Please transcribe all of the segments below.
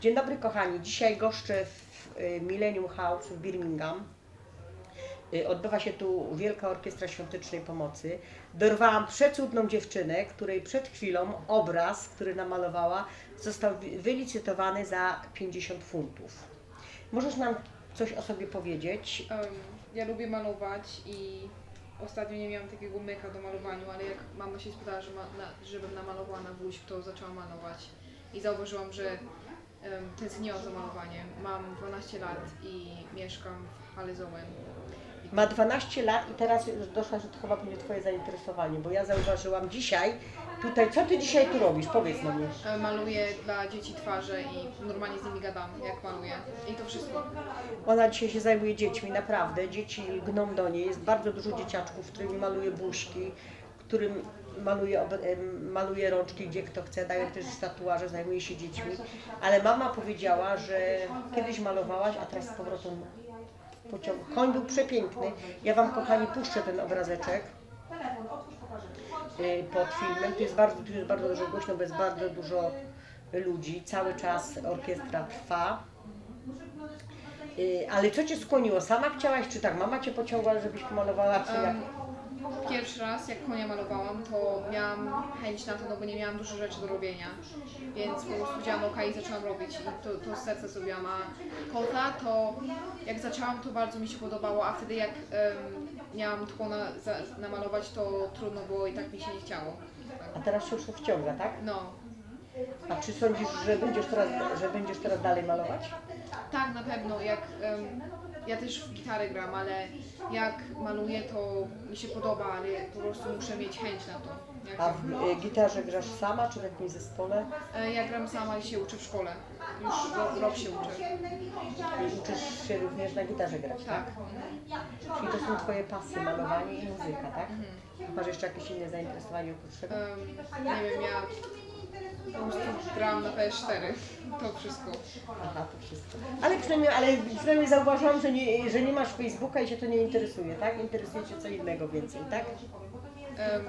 Dzień dobry kochani. Dzisiaj goszczę w y, Millennium House w Birmingham. Y, Odbywa się tu Wielka Orkiestra Świątecznej Pomocy. Dorwałam przecudną dziewczynę, której przed chwilą obraz, który namalowała, został wy- wylicytowany za 50 funtów. Możesz nam coś o sobie powiedzieć? Ja lubię malować i ostatnio nie miałam takiego myka do malowania, ale jak mama się spytała, że ma, na, żebym namalowała na buź, to zaczęłam malować. I zauważyłam, że tęskniłam za malowaniem. Mam 12 lat i mieszkam w Halezołem. Ma 12 lat i teraz już doszła, że to chyba będzie Twoje zainteresowanie, bo ja zauważyłam dzisiaj tutaj, co Ty dzisiaj tu robisz? Powiedz nam już. E, Maluję dla dzieci twarze i normalnie z nimi gadam, jak maluję. I to wszystko. Ona dzisiaj się zajmuje dziećmi, naprawdę. Dzieci lgną do niej. Jest bardzo dużo dzieciaczków, którymi maluje buźki, którym maluje, maluje rączki, gdzie kto chce. Daje też tatuaże, zajmuje się dziećmi. Ale mama powiedziała, że kiedyś malowałaś, a teraz z powrotem pociąg. Koń był przepiękny. Ja Wam, kochani, puszczę ten obrazeczek y, pod filmem. Tu jest bardzo, tu jest bardzo dużo głośno, bo jest bardzo dużo ludzi. Cały czas orkiestra trwa. Y, Ale co Cię skłoniło? Sama chciałaś, czy tak mama Cię pociągła, żebyś pomalowała, czy jak? Pierwszy raz, jak konia malowałam, to miałam chęć na to, no bo nie miałam dużo rzeczy do robienia. Więc po prostu widziałam oka i zaczęłam robić. I to, to z serca zrobiłam. A kota to jak zaczęłam, to bardzo mi się podobało, a wtedy jak em, miałam tło na, za, namalować, to trudno było i tak mi się nie chciało. A teraz się już to wciąga, tak? No, A czy sądzisz, że będziesz teraz, że będziesz teraz dalej malować? Tak na pewno. Jak, em, ja też w gitarę gram, ale jak maluję, to mi się podoba, ale po prostu muszę mieć chęć na to. Jak A w y, gitarze grasz sama, czy w jakimś zespole? E, Ja gram sama i się uczę w szkole. Już ro- rok się uczę. I uczysz się również na gitarze grać, tak? Tak. Czyli to są Twoje pasje, malowanie i muzyka, tak? Masz jeszcze jakieś inne zainteresowanie oprócz tego? Em, nie wiem, ja po prostu gram na PS4. To wszystko. Aha, to wszystko. Ale przynajmniej, ale przynajmniej zauważyłam, że nie, że nie masz Facebooka i się to nie interesuje, tak? Interesuje Cię co innego więcej, tak? Em,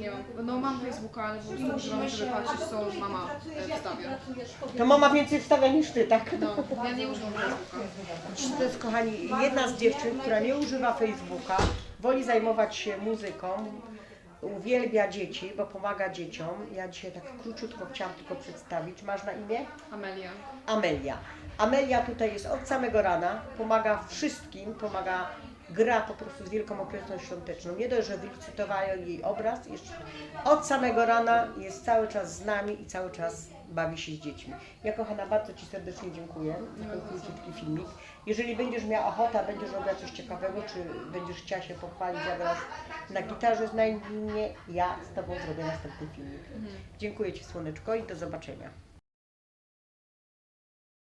nie mam. No mam Facebooka, ale po prostu używam, żeby patrzeć co mama e, wstawia. To mama więcej wstawia niż Ty, tak? No, ja nie używam Facebooka. To jest, kochani, jedna z dziewczyn, która nie używa Facebooka, woli zajmować się muzyką, uwielbia dzieci, bo pomaga dzieciom. Ja dzisiaj tak króciutko chciałam tylko przedstawić. Masz na imię? Amelia. Amelia. Amelia tutaj jest od samego rana, pomaga wszystkim, pomaga, gra po prostu z Wielką Orkiestrą Świąteczną. Nie dość, że wylicytowają jej obraz, jeszcze od samego rana jest cały czas z nami i cały czas bawi się z dziećmi. Ja kochana, bardzo Ci serdecznie dziękuję za ten króciutki filmik. Jeżeli będziesz miała ochota, będziesz robiła coś ciekawego, czy będziesz chciała się pochwalić, zagrać na gitarze, znajdź mnie, ja z Tobą zrobię następny filmik. Dziękuję Ci Słoneczko i do zobaczenia.